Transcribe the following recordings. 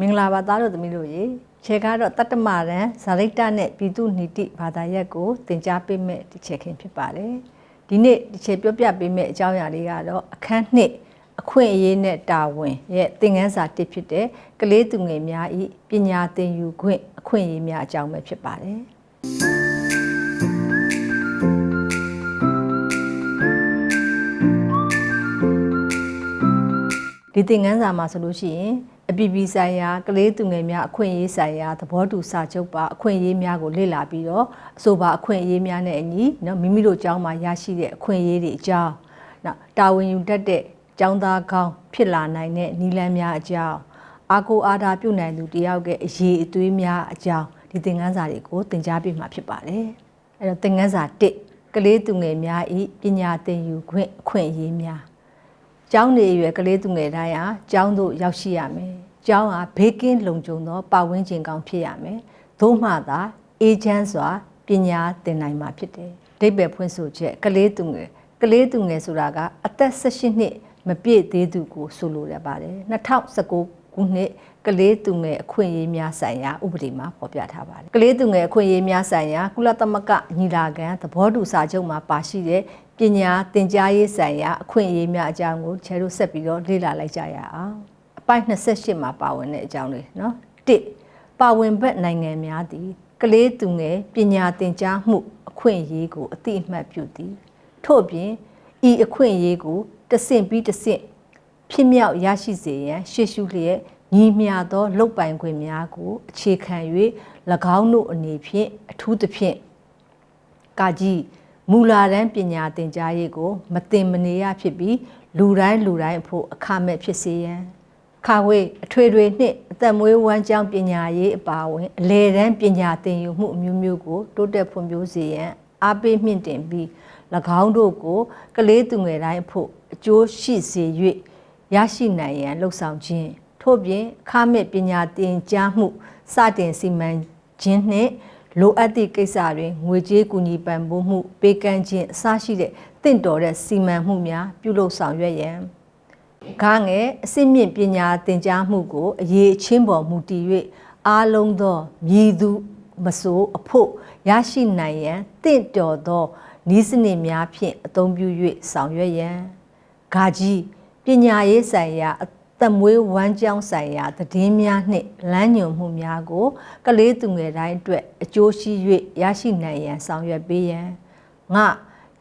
မင်္ဂလာပါသားတို့သမီးတို့ရေခြေကတော့တတ္တမရန်ဇာရိတ္တနဲ့ပြည်သူနိတိဘာသာရပ်ကိုသင်ကြားပေးမဲ့ဒီခြေခင်ဖြစ်ပါတယ်ဒီနေ့ဒီခြေပြောပြပေးမဲ့အကြောင်းအရာလေးကတော့အခန်းနှစ်အခွင့်အရေးနဲ့တာဝန်ရဲ့သင်ခန်းစာတစ်ဖြစ်တဲ့ကလေးသူငယ်များဤပညာသင်ယူခွင့်အခွင့်အရေးများအကြောင်းပဲဖြစ်ပါတယ်ဒီသင်ခန်းစာမှာဆိုလို့ရှိရင် အပြည်ပြည်ဆိုင်ရာကလေးသူငယ်များအခွင့်အရေးဆိုင်ရာသဘောတူစာချုပ်ပါအခွင့်အရေးများကိုလေ့လာပြီးတော့အဆိုပါအခွင့်အရေးများနဲ့အညီเนาะမိမိတို့ကျောင်းမှာရရှိတဲ့အခွင့်အရေးတွေအကြောင်းနောက်တာဝန်ယူတတ်တဲ့ကျောင်းသားကောင်းဖြစ်လာနိုင်တဲ့နည်းလမ်းများအကြောင်းအာကိုအာဒါပြုနိုင်သူတယောက်ရဲ့အရေးအသွေးများအကြောင်းဒီသင်ခန်းစာတွေကိုသင်ကြားပေးမှာဖြစ်ပါတယ်အဲတော့သင်ခန်းစာ1ကလေးသူငယ်များဤပညာသင်ယူခွင့်အခွင့်အရေးများ ကျောင်းနေရွယ်ကလေးသူငယ်တိုင်းဟာကျောင်းသို့ရောက်ရှိရမယ်။ကျောင်းဟာဘေးကင်းလုံခြုံသောပတ်ဝန်းကျင်ကောင်းဖြစ်ရမယ်။သို့မှသာအေဂျင့်စွာပညာသင်နိုင်မှာဖြစ်တယ်။ဒိဗ္ဗေဖွင့်ဆိုချက်ကလေးသူငယ်ကလေးသူငယ်ဆိုတာကအသက်18နှစ်မပြည့်သေးသူကိုဆိုလိုရပါတယ်။2019ခုနှစ် ကလေးသူငယ်အခွင့်အရေးများဆိုင်ရာဥပဒေမှာဖော်ပြထားပါတယ်။ကလေးသူငယ်အခွင့်အရေးများဆိုင်ရာကုလသမဂ္ဂညီလာခံသဘောတူစာချုပ်မှာပါရှိတဲ့ပညာသင်ကြားရေးဆိုင်ရာအခွင့်အရေးများအကြောင်းကိုချဲတို့ဆက်ပြီးတော့လေ့လာလိုက်ကြရအောင်။အပိုက်28မှာပါဝင်တဲ့အကြောင်းလေးနော်။1ပါဝင်ဘက်နိုင်ငံများသည်ကလေးသူငယ်ပညာသင်ကြားမှုအခွင့်အရေးကိုအတိအမှတ်ပြုသည်။ထို့ပြင်ဤအခွင့်အရေးကိုတဆင့်ပြီးတဆင့်ဖြစ်မြောက်ရရှိစေရန်ရှေ့ရှုလျက် ညီမျှသောလုတ်ပိုင်ခွင့်များကိုအခြေခံ၍၎င်းတို့အနေဖြင့်အထူးသဖြင့်ကာကြီးမူလာတန်းပညာသင်ကြားရေးကို မတင်မနေရဖြစ်ပြီးလူတိုင်းလူတိုင်းအဖို့အခမဲ့ဖြစ်စေရန်ခါဝေးအထွေထွေနှင့်အသက်မွေးဝမ်းကြောင်းပညာရေးအပါအဝင်အလေတန်းပညာသင်ယူမှုအမျိုးမျိုးကို တိုးတက်ဖွံ့ဖြိုးစေရန်အားပေးမြင့်တင်ပြီး၎င်းတို့ကို ကလေးသူငယ်တိုင်းအဖို့အကျိုးရှိစေ၍ရရှိနိုင်ရန်လှုံ့ဆော်ခြင်း ထို့ပြင်ခါမဲ့ပညာသင်ကြားမှုစတင်စီမံခြင်းနှင့်လိုအပ်သည့်ကိစ္စတွင်ငွေကြေးကူညီပံ့ပိုးမှုပေးကမ်းခြင်းအစရှိတဲ့တင့်တော်တဲ့စီမံမှုများပြုလုပ်ဆောင်ရွက်ရန်ခါငယ်အစစ်မြင့်ပညာသင်ကြားမှုကိုအရေးချင်းပေါ်မူတည်၍အားလုံးသောမြည်သူမဆိုးအဖို့ရရှိနိုင်ရန်တင့်တော်သောဤစနစ်များဖြင့်အသုံးပြု၍ဆောင်ရွက်ရန်ဂါကြီးပညာရေးဆိုင်ရာအ သက်မွေးဝမ်းကြောင်းဆိုင်ရာသတင်းများနှင့်လမ်းညွှန်မှုများကို ကလေးသူငယ်တိုင်းအတွက်အကျိုးရှိ၍ရရှိနိုင်ရန်ဆောင်ရွက်ပေးရန်ငါ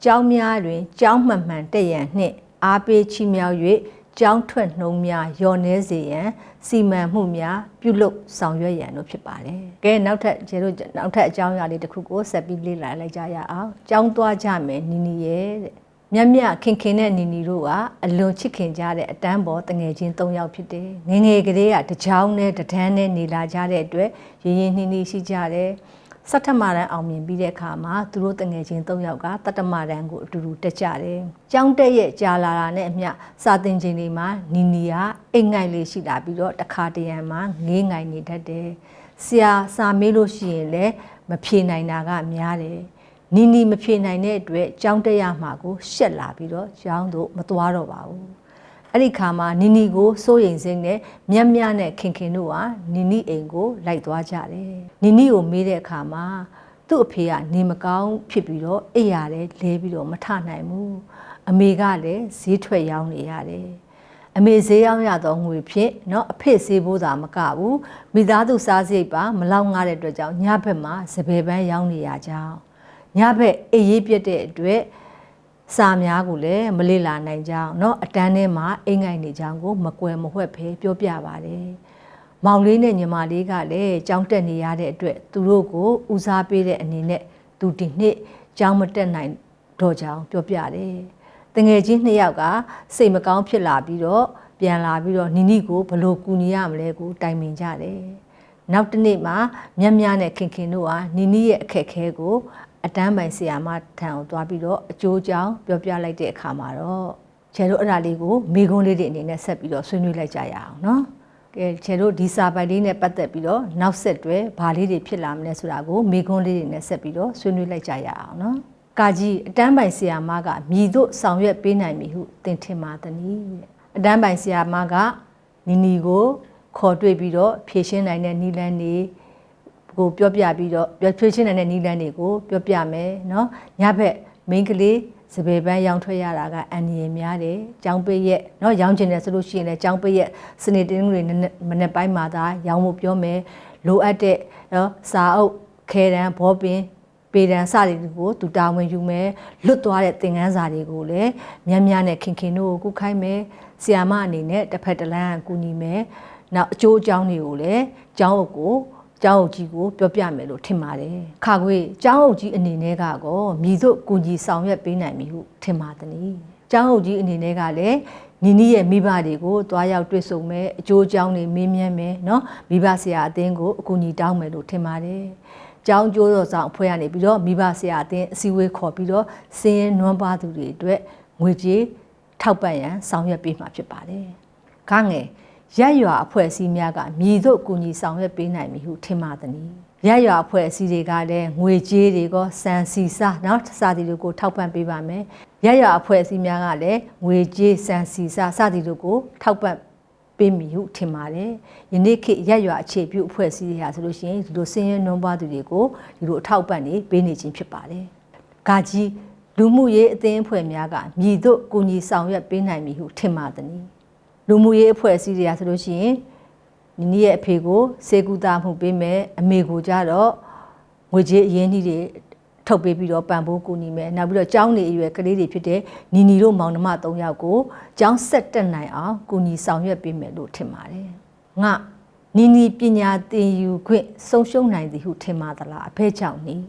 ကျောင်းများတွင်ကျောင်းမှန်မှန်တက်ရန်နှင့်အားပေးချီးမြှောက်၍ကျောင်းထွက်နှုံးများလျော်နှဲစေရန်စီမံမှုများပြုလုပ်ဆောင်ရွက်ရန်တို့ဖြစ်ပါတယ်။ကဲနောက်ထပ်ကျတို့နောက်ထပ်အကြောင်းအရာလေးတစ်ခုကိုဆက်ပြီးလေ့လာလိုက်ကြရအောင်။ကျောင်းသွားကြမယ်နီနီရဲ့တဲ့။ မြတ်မြတ်ခင်ခင်တဲ့နီနီတို့ကအလွန်ချစ်ခင်ကြတဲ့အတန်းပေါ်တငယ်ချင်း၃ယောက်ဖြစ်တယ်။ငငယ်ကလေးကတကြောင်နဲ့တဒန်းနဲ့နေလာကြတဲ့အတွက်ရင်းရင်းနှီးနှီးရှိကြတယ်။စတ္တမရန်အောင်မြင်ပြီးတဲ့အခါမှာသူတို့တငယ်ချင်း၃ယောက်ကတတ္တမရန်ကိုအတူတူတက်ကြတယ်။ကျောင်းတက်ရဲ့ကြာလာတာနဲ့အမျှစာသင်ချိန်တွေမှာနီနီကအိတ်ငိုက်လေးရှိလာပြီးတော့တခါတရံမှာငေးငိုင်နေတတ်တယ်။ဆရာစာမေးလို့ရှိရင်လည်းမဖြေနိုင်တာကများတယ်။ နီနီမဖြေနိုင်တဲ့အတွက်ကျောင်းတက်ရမှာကိုရှက်လာပြီးတော့ကျောင်းတို့မသွားတော့ပါဘူး။အဲ့ဒီခါမှာနီနီကိုစိုးရိမ်စိမ့်နဲ့မြက်မြနဲ့ခင်ခင်တို့ဟာနီနီအိမ်ကိုလိုက်သွားကြတယ်။နီနီကိုမေးတဲ့အခါမှာသူ့အဖေကနေမကောင်းဖြစ်ပြီးတော့အိပ်ရတယ်လဲပြီးတော့မထနိုင်ဘူး။အမေကလည်းဈေးထွက်ရောင်းနေရတယ်။အမေဈေးရောင်းရတော့ငွေဖြင့်เนาะအဖေဈေးဖို့သာမကဘူးမိသားစုစားစရိတ်ပါမလောက်ငားတဲ့အတွက်ကြောင့်ညဘက်မှာစပယ်ပန်းရောင်းနေရကြောင်း ညဘက်အေးရေးပြတ်တဲ့အတွက်စာများကိုလည်းမလေ့လာနိုင်ကြအောင်เนาะအတန်းထဲမှာအိမ်ငိုင်နေကြအောင်ကိုမကွယ်မဝှက်ဖဲပြောပြပါတယ်။မောင်လေးနဲ့ညီမလေးကလည်းကြောင်းတက်နေရတဲ့အတွက်သူတို့ကိုဦးစားပေးတဲ့အနေနဲ့သူဒီနှစ်ကြောင်းမတက်နိုင်တော့ကြောင်းပြောပြတယ်။တငယ်ချင်းနှစ်ယောက်ကစိတ်မကောင်းဖြစ်လာပြီးတော့ပြန်လာပြီးတော့နီနီကိုဘလို့ကူညီရမလဲကိုတိုင်ပင်ကြတယ်။နောက်တစ်နေ့မှာမြတ်မြနဲ့ခင်ခင်တို့ဟာနီနီရဲ့အခက်အခဲကို အတန်းပိုင်ဆရာမထံကိုသွားပြီးတော့အကျိုးကြောင်းပြောပြလိုက်တဲ့အခါမှာတော့ကျဲတို့အဲ့ဒါလေးကိုမိကုံးလေးတွေအနေနဲ့ဆက်ပြီးတော့ဆွေးနွေးလိုက်ကြရအောင်နော်ကဲကျဲတို့ဒီစာပိုင်လေးနဲ့ပတ်သက်ပြီးတော့နောက်ဆက်တွဲဘာလေးတွေဖြစ်လာမလဲဆိုတာကိုမိကုံးလေးတွေနဲ့ဆက်ပြီးတော့ဆွေးနွေးလိုက်ကြရအောင်နော်ကာကြီးအတန်းပိုင်ဆရာမကမြည်တို့ဆောင်ရွက်ပေးနိုင်ပြီဟုသင်ထင်ပါသနည်းတဲ့အတန်းပိုင်ဆရာမကနီနီကိုခေါ်တွေ့ပြီးတော့ဖြည့်ရှင်းနိုင်တဲ့နီလန်းတွေ ကိုပြောပြပြီးတော့ပြောဖြည့်ရှင်းနိုင်တဲ့နီလန်းတွေကိုပြောပြမယ်เนาะညဘက်မိန်းကလေးစပယ်ပန်းရောင်းထွက်ရတာကအန်ရည်များတယ်။ကြောင်းပိတ်ရက်เนาะရောင်းကျင်တယ်ဆိုလို့ရှိရင်လည်းကြောင်းပိတ်ရက်စနေတင်းတွေမနေ့ပိုင်းမှာသာရောင်းဖို့ပြောမယ်။လိုအပ်တဲ့เนาะစာအုပ်ခဲတန်းဘောပင်ပေဒံစတွေကိုသူတာဝန်ယူမယ်လွတ်သွားတဲ့သင်ခန်းစာတွေကိုလည်းများများနဲ့ခင်ခင်တို့ကိုကုခိုင်းမယ်ဆီယာမအနေနဲ့တစ်ဖက်တစ်လမ်းကူညီမယ်နောက်အကျိုးအကြောင်းတွေကိုလည်းကျောင်းအုပ်ကို ကျောင်းအုပ်ကြီးကိုပြောပြမယ်လို့ထင်ပါတယ်။ခါခွေကျောင်းအုပ်ကြီးအနေနဲ့ကကောမြည်စုကူညီဆောင်ရွက်ပေးနိုင်မည်ဟုထင်ပါသည်။ကျောင်းအုပ်ကြီးအနေနဲ့ကလည်းနီနီရဲ့မိဘတွေကိုတွားရောက်တွေ့ဆုံမယ်အကျိုးအကြောင်းတွေမေးမြန်းမယ်နော်မိဘဆရာအသင်းကိုအကူအညီတောင်းမယ်လို့ထင်ပါတယ်။ကျောင်းကျိုးတော်ဆောင်အဖွဲ့ကနေပြီးတော့မိဘဆရာအသင်းအစည်းအဝေးခေါ်ပြီးတော့စင်းရင်နွမ်းပါသူတွေအတွက်ငွေကြေးထောက်ပံ့ရန်ဆောင်ရွက်ပေးမှာဖြစ်ပါတယ်။ခါငယ် ရက်ရွာအဖွဲ့အစည်းများကမြည်တို့ကူညီဆောင်ရွက်ပေးနိုင်ပြီဟုထင်ပါသည်။ရက်ရွာအဖွဲ့အစည်းတွေကလည်းငွေကြေးတွေကစံစီစာနောက်စာတီတွေကိုထောက်ပံ့ပေးပါမယ်။ရက်ရွာအဖွဲ့အစည်းများကလည်းငွေကြေးစံစီစာစသည်တို့ကိုထောက်ပံ့ပေးမိဟုထင်ပါတယ်။ယနေ့ခေတ်ရက်ရွာအခြေပြုအဖွဲ့အစည်းတွေဟာဆိုလို့ရှိရင်ဒီလိုစင်းရဲနွမ်းပါသူတွေကိုဒီလိုအထောက်ပံ့နေပေးနေခြင်းဖြစ်ပါတယ်။ဂါကြီးလူမှုရေးအသင်းအဖွဲ့များကမြည်တို့ကူညီဆောင်ရွက်ပေးနိုင်ပြီဟုထင်ပါသည်။ လူမှုရေးအဖွဲ့အစည်းတွေဟာဆိုလို့ရှိရင်နီနီရဲ့အဖေကိုစေကူတာမှုပေးမယ်အမေကိုကြတော့ငွေကြေးအရင်းနှီးတွေထုတ်ပေးပြီးတော့ပံ့ပိုးကူညီမယ်နောက်ပြီးတော့ကျောင်းနေအရွယ်ကလေးတွေဖြစ်တဲ့နီနီတို့မောင်နှမ၃ယောက်ကိုကျောင်းဆက်တက်နိုင်အောင်ကူညီဆောင်ရွက်ပေးမယ်လို့ထင်ပါတယ်ငါနီနီပညာသင်ယူခွင့်ဆုံးရှုံးနိုင်သည်ဟုထင်ပါသလားအဖေကြောင့်နီး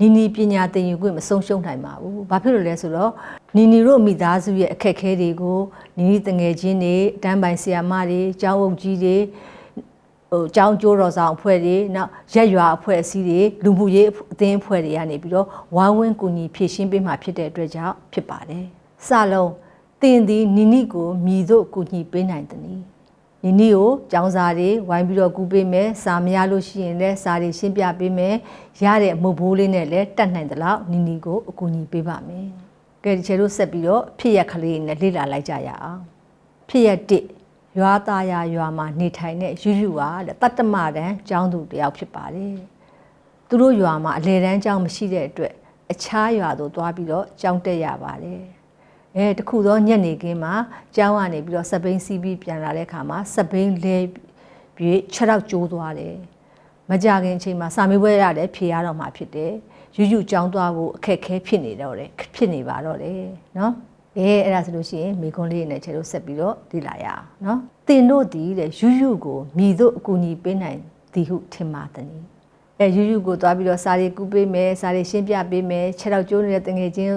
နီနီပညာသင်ယူခွင့်မဆုံးရှုံးနိုင်ပါဘူး။ဘာဖြစ်လို့လဲဆိုတော့နီနီတို့မိသားစုရဲ့အခက်အခဲတွေကိုနီနီတငယ်ချင်းတွေအတန်းပိုင်ဆရာမတွေကျောင်းအုပ်ကြီးတွေဟိုကျောင်းကျိုးတော်ဆောင်အဖွဲ့တွေနောက်ရက်ရွာအဖွဲ့အစည်းတွေလူမှုရေးအသင်းအဖွဲ့တွေကနေပြီးတော့ဝိုင်းဝန်းကူညီဖြည့်ရှင်းပေးမှဖြစ်တဲ့အတွက်ကြောင့်ဖြစ်ပါတယ်။စလုံးတင်သည်နိနိကိုမြည်တို့ကူညီပေးနိုင်သည်။ နိနိကိုကျောင်းစာတွေဝိုင်းပြီးတော့ကူပေးမယ်။စာမရလို့ရှိရင်လည်းစာတွေရှင်းပြပေးမယ်။ရတဲ့မုတ်ဘိုးလေးနဲ့လည်းတတ်နိုင်သလောက်နိနိကိုအကူအညီပေးပါမယ်။ကဲဒီချေတို့ဆက်ပြီးတော့ဖြစ်ရခလေးနဲ့လေ့လာလိုက်ကြရအောင်။ဖြစ်ရတစ်ရွာသားရရွာမှာနေထိုင်တဲ့ယူယူဟာတဲ့တတ္တမတန်းကျောင်းသူတယောက်ဖြစ်ပါတယ်။သူတို့ရွာမှာအလေတန်းကျောင်းမရှိတဲ့အတွက်အခြားရွာသို့သွားပြီးတော့ကျောင်းတက်ရပါတယ်။ အဲတခုသောညက်နေခင်းမှာကျောင်းကနေပြီးတော့စပိန်စီးပြီးပြန်လာတဲ့အခါမှာစပိန်လဲပြီးခြေထောက်ကျိုးသွားတယ်။မကြခင်အချိန်မှာစာမေးပွဲရတယ်ဖြေရတော့မှဖြစ်တယ်။ယူယူကျောင်းသွားဖို့အခက်ခဲဖြစ်နေတော့တယ်ဖြစ်နေပါတော့တယ်နော်။အဲအဲ့ဒါဆိုလို့ရှိရင်မိခွန်းလေးနဲ့ခြေတို့ဆက်ပြီးတော့ဒီလာရအောင်နော်တင်တို့ဒီတဲ့ယူယူကိုမြည်တို့အကူအညီပေးနိုင်သည်ဟုထင်ပါသည်အဲယူယူကိုသွားပြီးတော့စာရီကူးပေးမယ်စာရီရှင်းပြပေးမယ်ခြေတော့ကျိုးနေတဲ့တငယ်ချင်း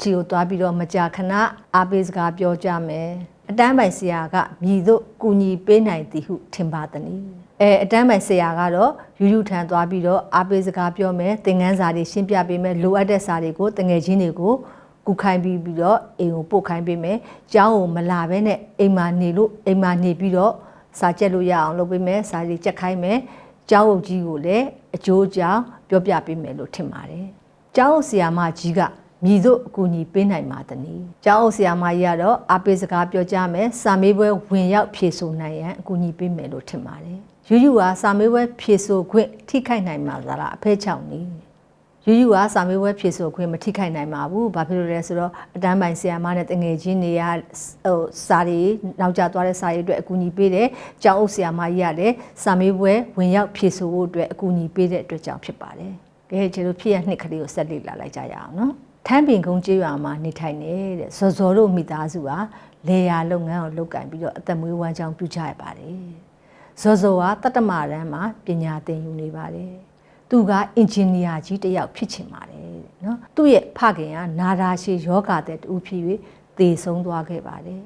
ချီကိုသွားပြီးတော့မကြာခဏအားပေးစကားပြောကြမယ်အတန်းပိုင်ဆရာကမြည်တို့ကူညီပေးနိုင်သည်ဟုထင်ပါသည်အဲအတန်းပိုင်ဆရာကတော့ယူယူထံသွားပြီးတော့အားပေးစကားပြောမယ်သင်ခန်းစာတွေရှင်းပြပေးမယ်လိုအပ်တဲ့စာတွေကိုတငယ်ချင်းတွေကိုကူခိုင်းပြီးပြီးတော့အိမ်ကိုပို့ခိုင်းပေးမယ်။ကျောင်းကိုမလာဘဲနဲ့အိမ်မှာနေလို့အိမ်မှာနေပြီးတော့စာကြက်လို့ရအောင်လုပ်ပေးမယ်။စာတွေကြက်ခိုင်းမယ်။ကျောင်းအုပ်ကြီးကိုလည်းအကျိုးကြောင့်ပြောပြပေးမယ်လို့ထင်ပါတယ်။ကျောင်းအုပ်ဆရာမကြီးက မြည်တို့အကူအညီပေးနိုင်ပါသနည်း။ကျောင်းအုပ်ဆရာမကြီးကတော့အပေးစကားပြောကြမယ်။စာမေးပွဲဝင်ရောက်ဖြေဆိုနိုင်ရန်အကူအညီပေးမယ်လို့ထင်ပါတယ်။ယူယူကစာမေးပွဲဖြေဆိုခွင့်ထိခိုက်နိုင်မှာလားအဖဲချောင်းနည်းယူယူကစာမေးပွဲဖြေဆိုခွင့်မထိခိုက်နိုင်ပါဘူး။ဘာဖြစ်လို့လဲဆိုတော့အတန်းပိုင်ဆရာမနဲ့တငယ်ချင်းတွေကဟိုစာတွေနောက်ကျသွားတဲ့စာတွေအတွက်အကူအညီပေးတယ်။ကျောင်းအုပ်ဆရာမကြီးကလည်းစာမေးပွဲဝင်ရောက်ဖြေဆိုဖို့အတွက်အကူအညီပေးတဲ့အတွက်ကြောင့်ဖြစ်ပါတယ်။ကဲကျေတို့ဖြစ်ရနှစ်ကလေးကိုဆက်လေ့လာလိုက်ကြရအောင်နော်။ ထမ်းပင်ကုန်းကျေးရွာမှာနေထိုင်နေတဲ့ဇော်ဇော်တို့မိသားစုဟာလေယာလုပ်ငန်းကိုလုပ်ကင်ပြီးတော့အသက်မွေးဝမ်းကြောင်းပြုကြရပါတယ်။ဇော်ဇော်ကတတ္တမရန်မှာပညာသင်ယူနေပါတယ်။သူကအင်ဂျင်နီယာကြီးတစ်ယောက်ဖြစ်ချင်ပါတယ်နော်သူ့ရဲ့ဖခင်ကနာရာရှည်ယောဂတဲ့တူဖြစ်၍သေဆုံးသွားခဲ့ပါတယ်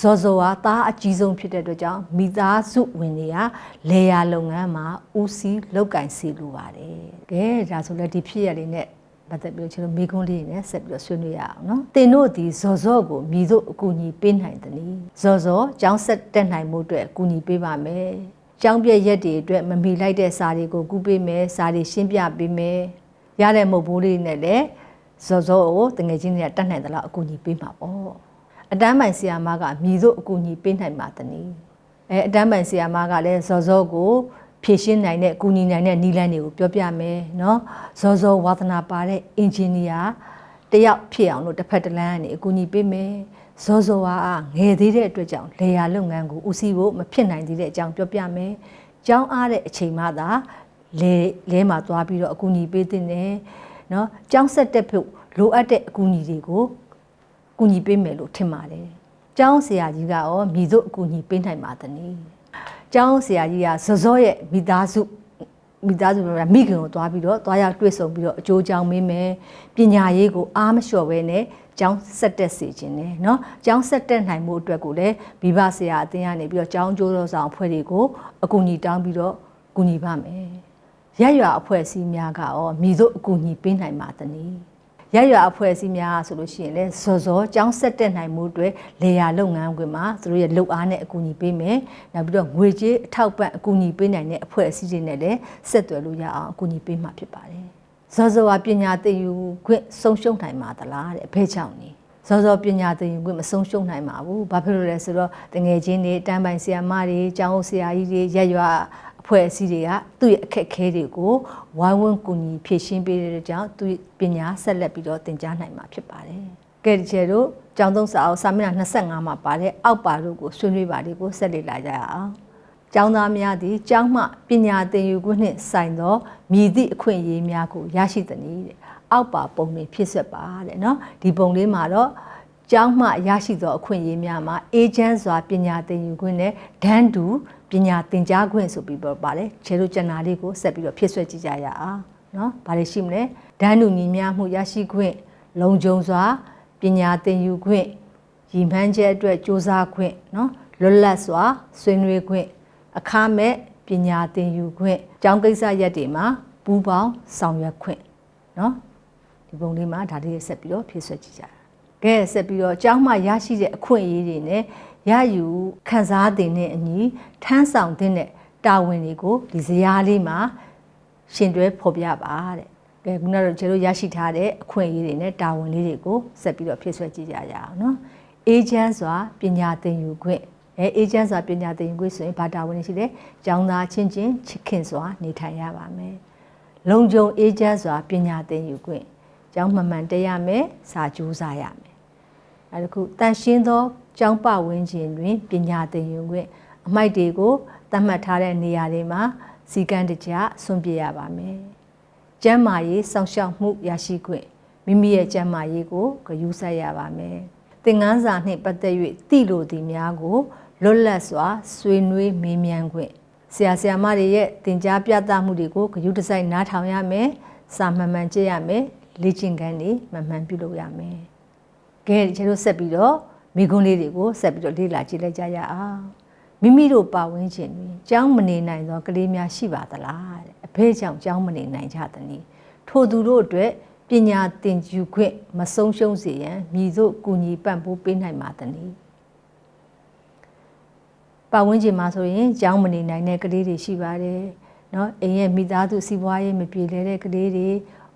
ဇော်ဇော်ဟာသားအကြီးဆုံးဖြစ်တဲ့အတွက်ကြောင့်မိသားစုဝင်တွေကလေယာလုပ်ငန်းမှာဦးစီးလုပ်ကင်စီလိုပါတယ်ကဲဒါဆိုလည်းဒီဖြစ်ရလေးနဲ့ ပတ်သက်ပြီးကျွန်တော်မိကုန်းလေးနဲ့ဆက်ပြီးတော့ဆွေးနွေးရအောင်နော်တင်တို့ဒီဇော်ဇော်ကိုမြည်တို့အကူအညီပေးနိုင်တယ်နီဇော်ဇော်ကျောင်းဆက်တက်နိုင်မှုအတွက်အကူအညီပေးပါမယ်ကျောင်းပြည့်ရက်တွေအတွက်မမီလိုက်တဲ့စာတွေကိုကူးပေးမယ်စာတွေရှင်းပြပေးမယ်ရတဲ့မုတ်ဘိုးလေးနဲ့လည်းဇော်ဇော်ကိုတငယ်ချင်းတွေကတတ်နိုင်သလားအကူအညီပေးမှာပေါ့အတန်းပိုင်ဆီယာမကမြည်တို့အကူအညီပေးနိုင်ပါတနည်းအဲအဲအတန်းပန်ဆီယာမကလည်းဇော်ဇောကို ဖြည့်ရှင်းနိုင်တဲ့ကူညီနိုင်တဲ့နည်းလမ်းတွေကိုပြောပြမယ်နော်ဇောဇောဝါသနာပါတဲ့အင်ဂျင်နီယာတယောက်ဖြစ်အောင်လို့တစ်ဖက်တစ်လမ်းကနေအကူအညီပေးမယ်ဇောဇောဟာငယ်သေးတဲ့အတွက်ကြောင့်လေယာလုပ်ငန်းကိုဦးစီးဖို့မဖြစ်နိုင်သေးတဲ့အကြောင်းပြောပြမယ်ကျောင်းအားတဲ့အချိန်မှသာလဲလဲမှာသွားပြီးတော့အကူအညီပေးတင်တယ်နော်ကျောင်းဆက်တက်ဖို့လိုအပ်တဲ့အကူအညီတွေကိုကူညီပေးမယ်လို့ထင်ပါတယ်ကျောင်းဆရာကြီးကရောမိတို့အကူအညီပေးနိုင်ပါသနည်း ကျောင်းဆရာကြီးကဇော်ဇောရဲ့မိသားစုမိသားစုမိခင်ကိုသွားပြီးတော့သွားရောက်တွေ့ဆုံပြီးတော့အကျိုးကြောင်းမင်းမယ်ပညာရေးကိုအားမလျှော့ဘဲနဲ့ကျောင်းဆက်တက်စေခြင်းနဲ့เนาะကျောင်းဆက်တက်နိုင်မှုအတွက်ကိုလည်းမိဘဆရာအသင်းကနေပြီးတော့ကျောင်းကျိုးတော်ဆောင်အဖွဲ့တွေကိုအကူအညီတောင်းပြီးတော့ကူညီပါမယ်ရက်ရွာအဖွဲ့အစည်းများကရောမြည်တို့အကူအညီပေးနိုင်ပါသနည်း ရက်ရွာအဖွဲ့အစည်းများဆိုလို့ရှိရင်လည်းဇော်ဇောကျောင်းဆက်တက်နိုင်မှုအတွက်လေယာလုပ်ငန်းခွင်မှာသူတို့ရဲ့လုပ်အားနဲ့အကူအညီပေးမယ်။နောက်ပြီးတော့ငွေကြေးအထောက်ပံ့အကူအညီပေးနိုင်တဲ့အဖွဲ့အစည်းတွေနဲ့လည်းဆက်သွယ်လို့ရအောင်အကူအညီပေးမှာဖြစ်ပါတယ်။ဇော်ဇောကပညာသင်ယူခွင့်ဆုံးရှုံးနိုင်မှာသလားတဲ့အဖေချောင်းနေ။ဇော်ဇောပညာသင်ယူခွင့်မဆုံးရှုံးနိုင်ပါဘူး။ဘာဖြစ်လို့လဲဆိုတော့တငယ်ချင်းတွေတန်းပိုင်ဆရာမတွေကျောင်းဆရာကြီးတွေရက်ရွာ အဖွဲ့အစည်းတွေကသူ့ရဲ့အခက်အခဲတွေကိုဝိုင်းဝန်းကူညီဖြည့်ရှင်းပေးတဲ့ကြောင့်သူပညာဆက်လက်ပြီးတော့သင်ကြားနိုင်မှာဖြစ်ပါတယ်။ကဲဒီချေတို့ကျောင်းသုံးစာအုပ်စာမျက်နှာ25မှာပါတဲ့အောက်ပါတို့ကိုဆွေးနွေးပါလေးကိုဆက်လက်လာကြရအောင်။ကျောင်းသားများသည်ကျောင်းမှပညာသင်ယူခွင့်နှင့်ဆိုင်သောမြည်သည့်အခွင့်အရေးများကိုရရှိသည်နည်းတဲ့။အောက်ပါပုံတွေဖြစ်ဆက်ပါတဲ့နော်။ဒီပုံလေးမှာတော့ကျောင်းမှရရှိသောအခွင့်အရေးများမှာအေဂျင့်စွာပညာသင်ယူခွင့်နဲ့ဒန်းတူပညာသင်ကြားခွင့်ဆိုပြီးတော့ပါတယ်ခြေတို့ကျန်နာလေးကိုဆက်ပြီးတော့ဖြစ်ဆွဲကြည့်ကြရအောင်နော်ဘာတွေရှိမလဲဒန်းတူညီမျှမှုရရှိခွင့်လုံခြုံစွာပညာသင်ယူခွင့်ရည်မှန်းချက်အတွက်စ조사ခွင့်နော်လွတ်လပ်စွာဆွေးနွေးခွင့်အခမဲ့ပညာသင်ယူခွင့်ကျောင်းကိစ္စရက်တွေမှာပူးပေါင်းဆောင်ရွက်ခွင့်နော်ဒီပုံလေးမှာဒါလေးဆက်ပြီးတော့ဖြည့်ဆွဲကြည့်ကြတာ ကဲဆက်ပြီးတော့ကျောင်းမှာရရှိတဲ့အခွင့်အရေးတွေနဲ့ရယူခံစားတဲ့နဲ့အညီထမ်းဆောင်တဲ့တာဝန်တွေကိုဒီဇယားလေးမှာရှင်တွဲဖော်ပြပါတဲ့ကဲခုနကတော့ကျွန်တော်ရရှိထားတဲ့အခွင့်အရေးတွေနဲ့တာဝန်လေးတွေကိုဆက်ပြီးတော့ဖြည့်ဆွဲကြည့်ကြရအောင်နော်အေဂျင့်စွာပညာသင်ယူခွင့်အဲအေဂျင့်စွာပညာသင်ယူခွင့်ဆိုရင်ဘာတာဝန်ရှိလဲကျောင်းသားချင်းချင်းချစ်ခင်စွာနေထိုင်ရပါမယ်လုံခြုံအေဂျင့်စွာပညာသင်ယူခွင့်ကျောင်းမှန်မှန်တက်ရမယ်စာကြိုးစားရမယ် အဲဒါခုတန်ရှင်းသောကျောင်းပဝန်းကျင်တွင်ပညာသင်ယူခွင့်အမိုက်တွေကိုသတ်မှတ်ထားတဲ့နေရာတွေမှာစီကံတကြဆွန့်ပြရပါမယ်။ကျန်းမာရေးစောင့်ရှောက်မှုရရှိခွင့်မိမိရဲ့ကျန်းမာရေးကိုဂရုစိုက်ရပါမယ်။သင်ခန်းစာနှင့်ပတ်သက်၍သိလိုသည်များကိုလွတ်လပ်စွာဆွေးနွေးမေးမြန်းခွင့်ဆရာဆရာမတွေရဲ့သင်ကြားပြသမှုတွေကိုဂရုတစိုက်နားထောင်ရမယ်။စာမှန်မှန်ကြည့်ရမယ်။လေ့ကျင့်ခန်းတွေမှန်မှန်ပြုလုပ်ရမယ်။ ကဲကျွန်တော်ဆက်ပြီးတော့မိကွန်းလေးတွေကိုဆက်ပြီးတော့လေ့လာကြည့်လိုက်ကြရအောင်မိမိတို့ပါဝင်ခြင်းတွင်ကြောင်းမနေနိုင်သောကလေးများရှိပါသလားတဲ့အဖေကြောင့်ကြောင်းမနေနိုင်ကြသနည်းထို့သူတို့အတွက်ပညာသင်ယူခွင့်မဆုံးရှုံးစေရန်မြည်သို့ကူညီပံ့ပိုးပေးနိုင်ပါသနည်းပါဝင်ခြင်းမှာဆိုရင်ကြောင်းမနေနိုင်တဲ့ကလေးတွေရှိပါတယ်เนาะအိမ်ရဲ့မိသားစုစီးပွားရေးမပြေလည်တဲ့ကလေးတွေ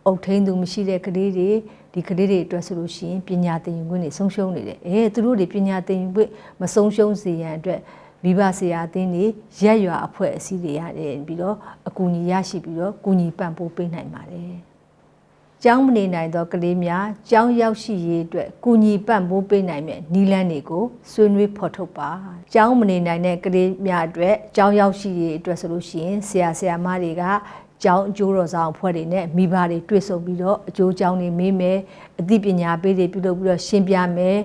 အုတ်ထိန်သူမရှိတဲ့ကလေးတွေဒီကလေးတွေအတွက်ဆိုလို့ရှိရင်ပညာသင်ယူခွင့်တွေဆုံးရှုံးနေတယ်အဲသူတို့တွေပညာသင်ယူခွင့်မဆုံးရှုံးစေရန်အတွက်မိဘဆရာအသင်းတွေရက်ရွာအဖွဲ့အစည်းတွေရတယ်ပြီးတော့အကူအညီရရှိပြီးတော့ကူညီပံ့ပိုးပေးနိုင်ပါတယ်။ကျောင်းမနေနိုင်သောကလေးများကျောင်းရောက်ရှိရေးအတွက်ကူညီပံ့ပိုးပေးနိုင်မဲ့နီလန်းတွေကိုဆွေးနွေးဖော်ထုတ်ပါ။ကျောင်းမနေနိုင်တဲ့ကလေးများအတွက်ကျောင်းရောက်ရှိရေးအတွက်ဆိုလို့ရှိရင်ဆရာဆရာမတွေက ကျောင်းအကျိုးတော်ဆောင်အဖွဲ့တွေနဲ့မိဘတွေတွေ့ဆုံပြီးတော့အကျိုးကျောင်းတွေမေးမယ်အသိပညာပေးတွေပြုလုပ်ပြီးတော့ရှင်းပြမယ်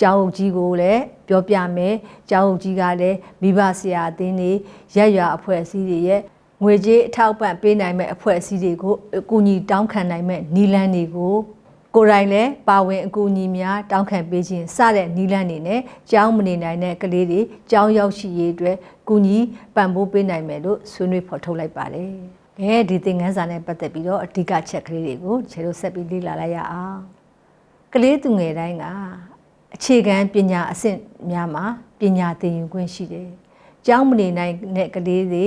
ကျောင်းအုပ်ကြီးကိုလည်းပြောပြမယ်ကျောင်းအုပ်ကြီးကလည်းမိဘဆရာအသင်းတွေရက်ရွာအဖွဲ့အစည်းတွေရဲ့ငွေကြေးအထောက်ပံ့ပေးနိုင်မဲ့အဖွဲ့အစည်းတွေကိုအကူအညီတောင်းခံနိုင်မဲ့နီလန်းတွေကိုကိုယ်တိုင်လည်းပါဝင်အကူအညီများတောင်းခံပေးခြင်းစတဲ့နီလန်းတွေနဲ့ကျောင်းမနေနိုင်တဲ့ကလေးတွေကျောင်းရောက်ရှိရေးအတွက်ကူညီပံ့ပိုးပေးနိုင်မယ်လို့ဆွေးနွေးဖော်ထုတ်လိုက်ပါတယ်။ အဲဒီသင်ခန်းစာနဲ့ပတ်သက်ပြီးတော့အဓိကချက်ကလေးတွေကိုခြေတို့ဆက်ပြီးလေ့လာလိုက်ရအောင်။ကလေးသူငယ်တိုင်းကအခြေခံပညာအဆင့်များမှာပညာသင်ယူခွင့်ရှိတယ်။ကျောင်းမနေနိုင်တဲ့ကလေးတွေ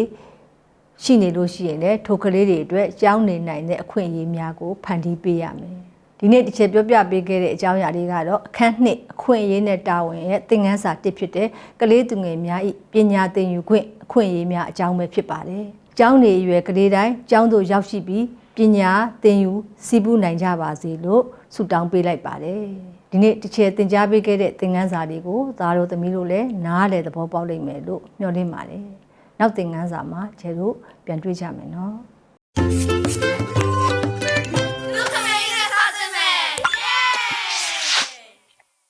ရှိနေလို့ရှိရင်လည်းထိုကလေးတွေအတွက်ကျောင်းနေနိုင်တဲ့အခွင့်အရေးများကိုဖန်တီးပေးရမယ်ဒီနေ့တစ်ချက်ပြောပြပေးခဲ့တဲ့အကြောင်းအရာတွေကတော့အခန်းနှစ်အခွင့်အရေးနဲ့တာဝန်ရဲ့သင်ခန်းစာတစ်ဖြစ်တဲ့ကလေးသူငယ်များဤပညာသင်ယူခွင့်အခွင့်အရေးများအကြောင်းပဲဖြစ်ပါတယ်။ ကျောင်းနေအရွယ်ကလေးတိုင်းကျောင်းသို့ရောက်ရှိပြီးပညာသင်ယူစီးပူးနိုင်ကြပါစေလို့ဆုတောင်းပေးလိုက်ပါတယ်။ဒီနေ့တစ်ချက်သင်ကြားပေးခဲ့တဲ့သင်ခန်းစာတွေကိုသားတို့သမီးတို့လည်းနားလည်သဘောပေါက်လိမ့်မယ်လို့မျှော်လင့်ပါတယ်။နောက်သင်ခန်းစာမှာကျဲတို့ပြန်တွေ့ကြမယ်နော်။